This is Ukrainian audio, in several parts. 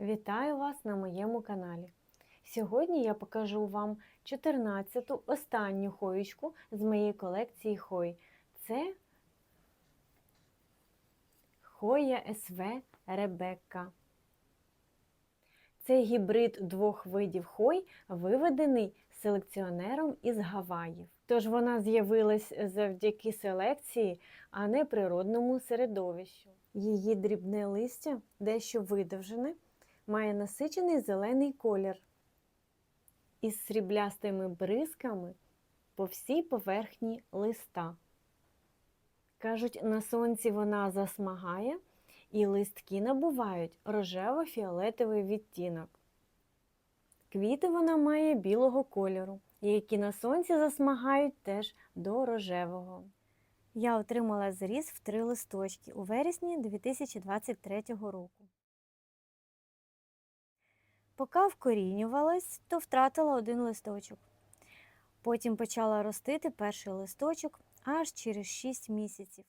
Вітаю вас на моєму каналі. Сьогодні я покажу вам 14-ту останню хоєчку з моєї колекції хой. Це Хоя СВ Ребекка. Це гібрид двох видів хой, виведений селекціонером із Гаваїв. Тож вона з'явилась завдяки селекції, а не природному середовищу. Її дрібне листя дещо видовжене, має насичений зелений колір із сріблястими бризками по всій поверхні листа. Кажуть, на сонці вона засмагає і листки набувають рожево-фіолетовий відтінок. Квіти вона має білого кольору, які на сонці засмагають теж до рожевого. Я отримала зріз в три листочки у вересні 2023 року. Поки вкорінювалась, то втратила один листочок. Потім почала ростити перший листочок аж через 6 місяців.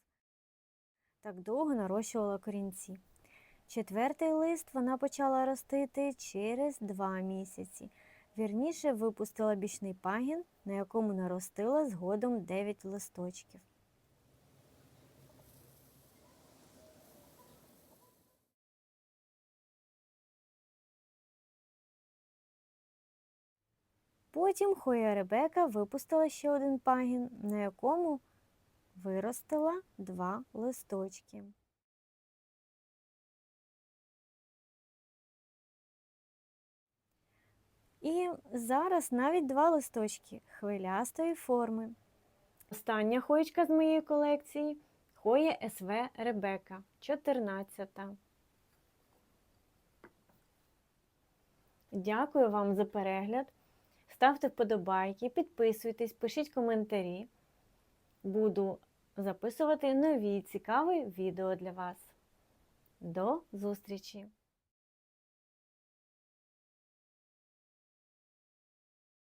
Так довго нарощувала корінці. Четвертий лист вона почала ростити через 2 місяці. Вірніше випустила бічний пагін, на якому наростила згодом 9 листочків. Потім Хоя Ребека випустила ще один пагін, на якому виростила два листочки. І зараз навіть два листочки хвилястої форми. Остання хоєчка з моєї колекції Хоя СВ Ребека 14. Дякую вам за перегляд. Ставте вподобайки, підписуйтесь, пишіть коментарі. Буду записувати нові цікаві відео для вас. До зустрічі!